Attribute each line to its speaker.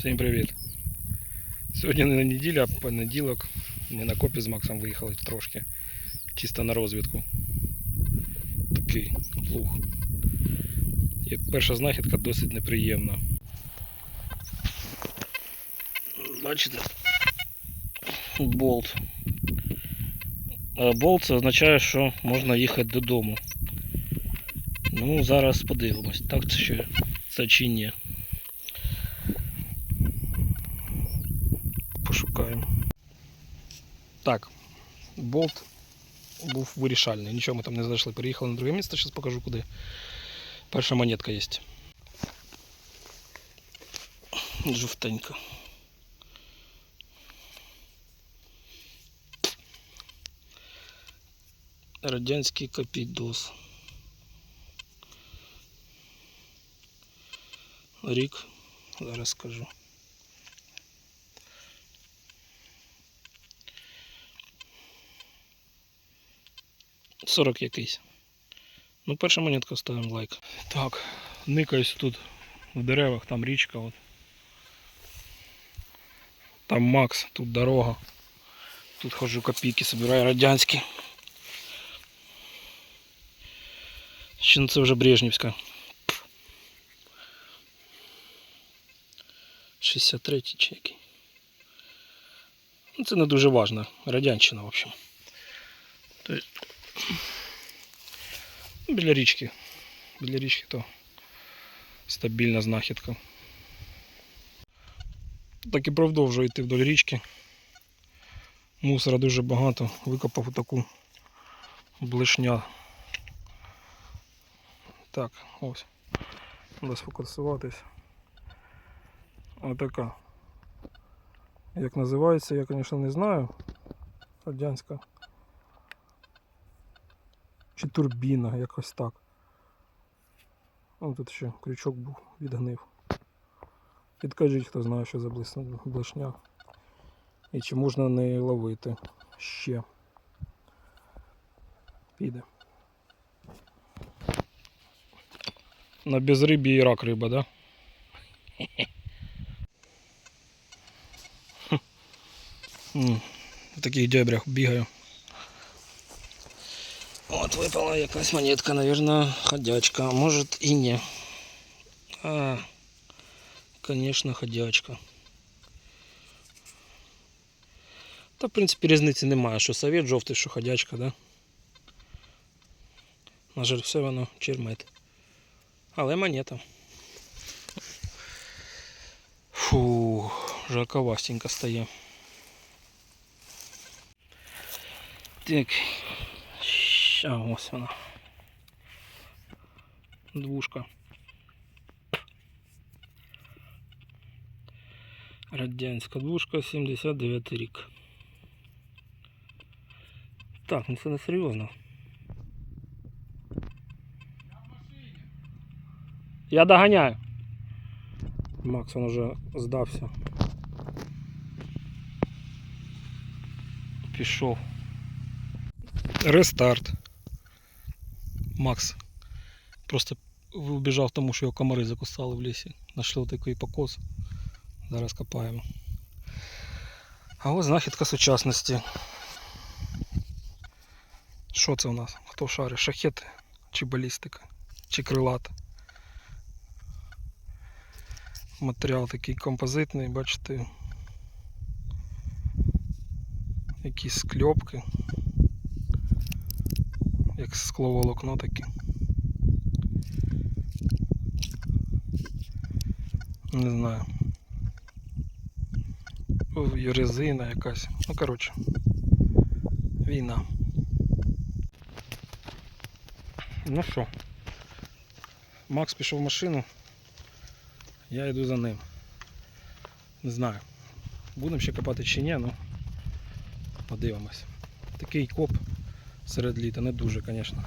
Speaker 1: Всім привіт. Сьогодні не неділя, а понеділок. Ми на копі з Максом виїхали трошки. Чисто на розвідку. Такий плуг. Як перша знахідка досить неприємна. Бачите? Болт. Болт це означає, що можна їхати додому. Ну, зараз подивимось, так це ще це чи ні. Так, болт був вирішальний. Нічого ми там не знайшли. Переїхали на друге місце, зараз покажу куди. Перша монетка є. Жовтенька. Радянський капідос. Рік, зараз скажу. Сорок якийсь. Ну, перша монетка ставимо лайк. Так, никаюсь тут в деревах, там річка. От. Там Макс, тут дорога. Тут ходжу копійки, собираю радянські. Ну це вже Брежнівська. 63 чи який. Ну, це не дуже важно. Радянщина, в общем. Ну, біля річки. Біля річки то стабільна знахідка. Так і продовжую йти вдоль річки. Мусора дуже багато. Викопав таку блишня. Так, ось. Треба сфокусуватись. Отака. Як називається, я, звісно, не знаю. Радянська. Чи турбіна, якось так. О, тут ще крючок був, відгнив. Підкажіть, хто знає, що за блишня. І чи можна не ловити ще. Піде. На безрибі і рак риба, да? В таких дебрях бігаю. От випала якась монетка, наверное, ходячка, а может і ні. А, конечно, ходячка. Та, в принципі, різниці немає, що совет жовтий, що ходячка, да? На жаль, все воно чермет. Але монета. Фу, жарковастенько стає. Так. Ща, ось вона. Двушка. Радянська двушка, 79 рік. Так, ну це не. Я доганяю. Макс он уже здався. Пішов. Рестарт. Макс просто убіжав тому, що його комари закусали в лісі. Нашли такий покос. Зараз копаємо. А ось знахідка сучасності. Що це у нас? Хто шарить? Шахети? Чи балістика? Чи крилата? Матеріал такий композитний, бачите. Якісь скльопки. Як скловолокно таке. Не знаю. Ой, Резина якась. Ну коротше. Війна. Ну що, Макс пішов в машину. Я йду за ним. Не знаю. Будемо ще копати чи ні, ну подивимось. Такий коп серед літа, не дуже, звісно.